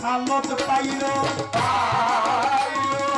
সালত পাইলো। ওই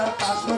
আর পাশো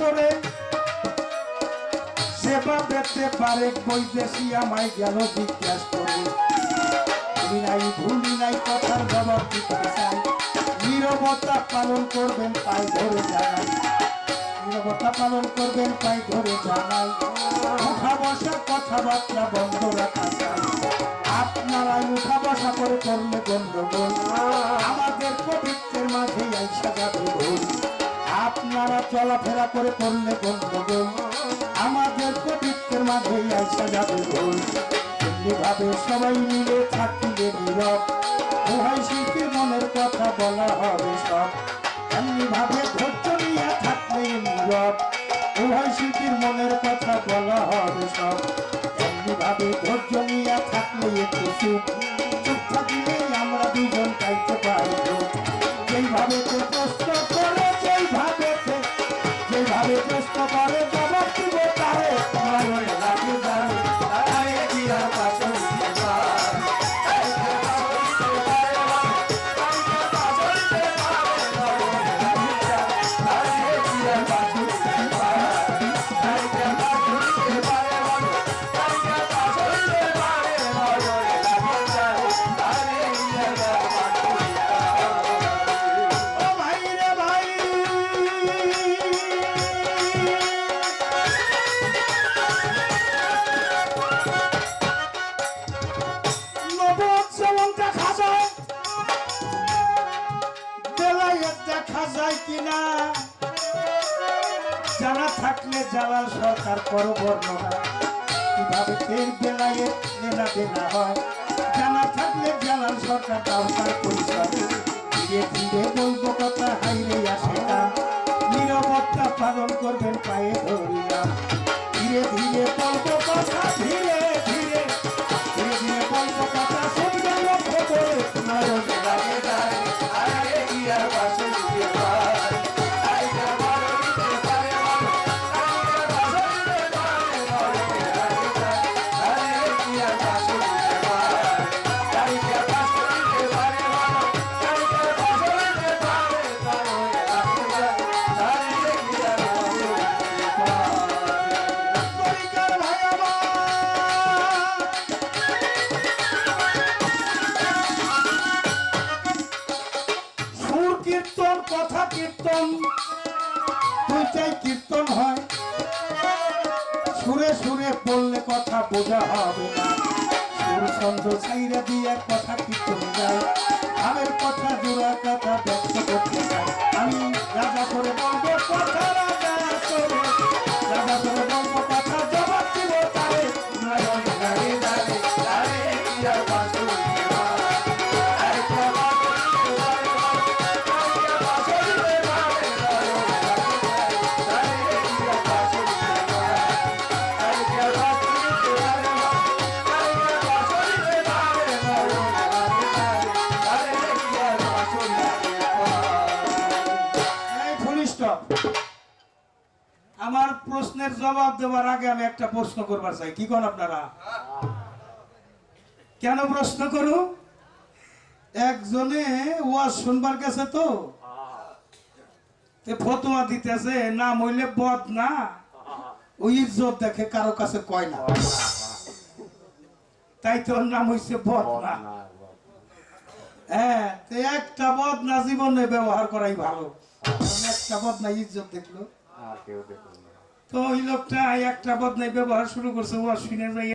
রাজা সেবা পেতে পারে বৈদেশি আমায় গেল জিজ্ঞাস করে। ভুলি নাই ভুলি নাই, কথার জবাব দিতে চাই। নিরবতা পালন করবেন পাই ধরে জানাই। নিরবতা পালন করবেন পাই ধরে জানাই। উঠা বসা, কথাবার্তা বন্ধ রাখা চাই। আপনারা উঠা বসা করে করলে গন্ডগোল। আমাদের পবিত্রের মাঝে আইসা যাবে ভুল আপনারা চলাফেরা করে করলে গন্ডগোল আমাদের পবিত্রের মাঝে আইসা যাবে ভুল। এমনিভাবে সবাই মিলে থাকিলে নীরব। উভয় শিল্পীর মনের কথা বলা হবে সব। এমনি ভাবে ধৈর্য নিয়ে থাকলে নীরব। উভয় শিল্পীর মনের কথা বলা হবে সব। এমনি ভাবে ধৈর্য নিয়ে থাকলে একটু চুপ চুপ থাকিলে আমরা দুজন পাইতে পারব যেইভাবে তো প্রশ্ন করে যেইভাবে প্রশ্ন করে জালাল সরকার করো বর্ণনা কীভাবে এর বেলায় লেনা দেনা হয়? জানা থাকলে জালাল সরকার দরকার পরিচয় ধীরে ধীরে বোঝা হবে। না সুর ছন্দ ছাইরা দিয়ে কথা কি কীর্তন যায় আমার কথা জোড়া কথা ব্যক্ত করতে চাই আমি রাজা করে বলব কথা আমার প্রশ্নের জবাব দেওয়ার আগে আমি একটা প্রশ্ন করবার চাই। কি কোন আপনারা? কেন প্রশ্ন করু? একজনে ওয়াজ শুনবার গেছে তো। ফতোয়া দিতেছে, না মইলে বদ না। ওই ইজ্জত দেখে কারও কাছে কয় না। তাই তোর নাম হইছে বদ না। হ্যাঁ একটা বদ না জীবনে ব্যবহার করাই ভালো। একটা বদ না ইজ্জত দেখল। আর কেউ দেখুন না। তো ওই লোকটা একটা বদনাই ব্যবহার শুরু করছে ও শুনে যাই